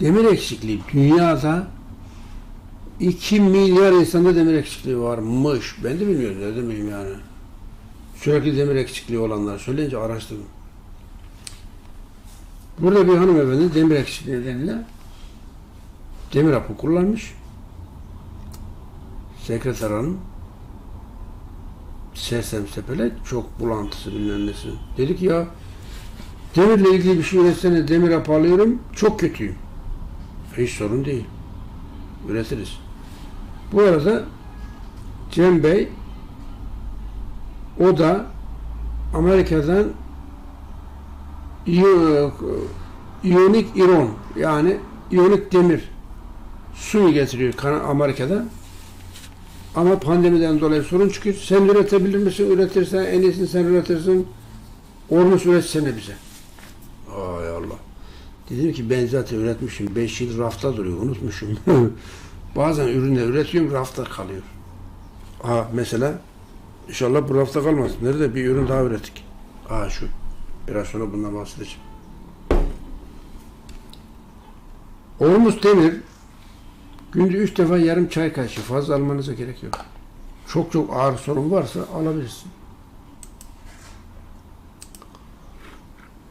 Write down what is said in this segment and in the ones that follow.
demir eksikliği dünyada 2 milyar insanda demir eksikliği varmış. Ben de bilmiyorum. Nereden bileyim yani. Sürekli demir eksikliği olanlar söyleyince araştırdım. Burada bir hanımefendi demir eksikliği nedeniyle demir hapı kullanmış. Sekreter hanım sersem sepele çok bulantısı bilmem nesi. Dedik ya demirle ilgili bir şey üretsene demir hapı alıyorum çok kötüyüm. Hiç sorun değil. Üretiriz. Bu arada Cem Bey o da Amerika'dan İyo- iyonik iron yani iyonik demir suyu getiriyor Amerika'da. Ama pandemiden dolayı sorun çıkıyor. Sen üretebilir misin? Üretirsen en iyisini sen üretirsin. Olmuş üretsene bize. Ay Allah. Dedim ki ben zaten üretmişim. 5 yıl rafta duruyor. Unutmuşum. Bazen ürünler üretiyorum rafta kalıyor. Ha mesela inşallah bu rafta kalmaz. Nerede bir ürün daha ürettik. Aa şu. Biraz sonra bundan bahsedeceğim. Olmuş demir günde üç defa yarım çay kaşığı fazla almanıza gerek yok. Çok çok ağır sorun varsa alabilirsin.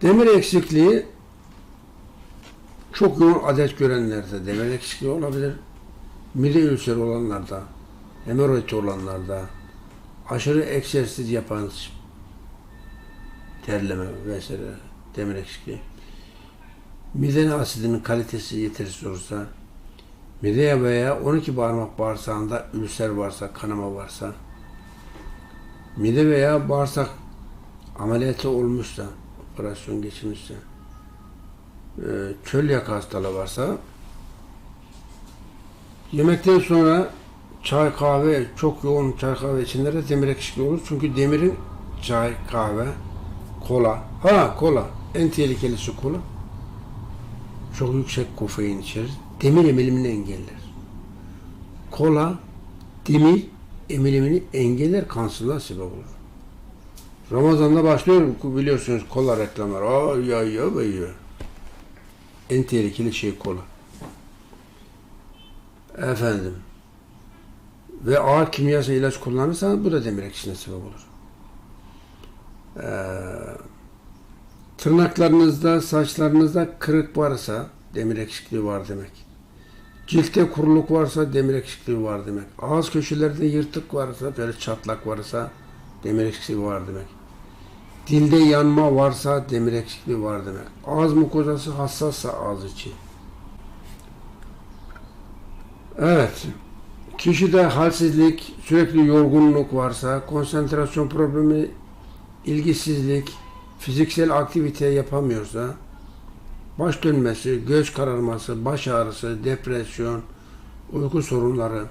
Demir eksikliği çok yoğun adet görenlerde demir eksikliği olabilir. Mide ülseri olanlarda, hemoroid olanlarda, aşırı egzersiz yapan terleme vesaire demir eksikliği. Mide asidinin kalitesi yetersiz olursa, mideye veya 12 parmak bağırsağında ülser varsa, kanama varsa, mide veya bağırsak ameliyatı olmuşsa, operasyon geçirmişse, e, çöl yaka hastalığı varsa, yemekten sonra çay kahve, çok yoğun çay kahve içenlerde demir eksikliği olur. Çünkü demirin çay, kahve, kola, ha kola, en tehlikelisi kola. Çok yüksek kofein içerir. Demir emilimini engeller. Kola, demir emilimini engeller, kansızlığa sebep olur. Ramazan'da başlıyor biliyorsunuz kola reklamları. Aa ya ya ya. En tehlikeli şey kola. Efendim. Ve ağır kimyasal ilaç kullanırsan bu da demir eksikliğine sebep olur. Ee, tırnaklarınızda, saçlarınızda kırık varsa demir eksikliği var demek. Ciltte kuruluk varsa demir eksikliği var demek. Ağız köşelerinde yırtık varsa, böyle çatlak varsa demir eksikliği var demek. Dilde yanma varsa demir eksikliği var demek. Ağız mukozası hassassa ağız içi. Evet. Kişide halsizlik, sürekli yorgunluk varsa, konsantrasyon problemi, ilgisizlik, fiziksel aktivite yapamıyorsa, baş dönmesi, göz kararması, baş ağrısı, depresyon, uyku sorunları,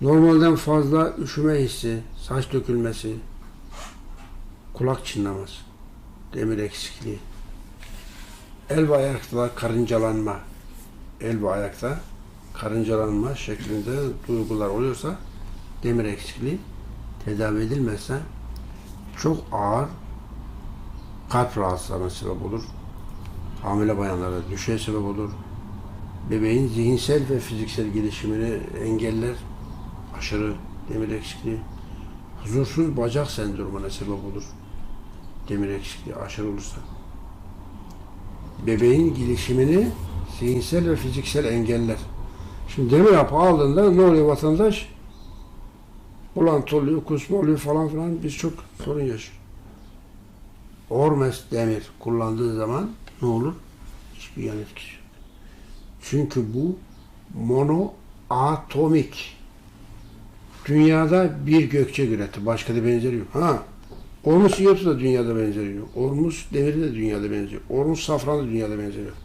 normalden fazla üşüme hissi, saç dökülmesi, kulak çınlaması, demir eksikliği, el ve ayakta karıncalanma, el ve ayakta karıncalanma şeklinde duygular oluyorsa demir eksikliği tedavi edilmezse çok ağır kalp rahatsızlığına sebep olur. Hamile bayanlara düşe sebep olur. Bebeğin zihinsel ve fiziksel gelişimini engeller. Aşırı demir eksikliği. Huzursuz bacak sendromuna sebep olur. Demir eksikliği aşırı olursa. Bebeğin gelişimini zihinsel ve fiziksel engeller. Şimdi demir hapı aldığında ne oluyor vatandaş? Bulantı oluyor, kusma oluyor falan filan biz çok sorun yaşıyoruz. Ormes demir kullandığı zaman ne olur? Hiçbir yan etkisi yok. Çünkü bu monoatomik. Dünyada bir gökçe üreti. Başka da benzeri yok. Ha, Ormus iyotu da dünyada benzeri yok. Ormus demiri de dünyada benziyor. Ormus safran da dünyada benzeri yok.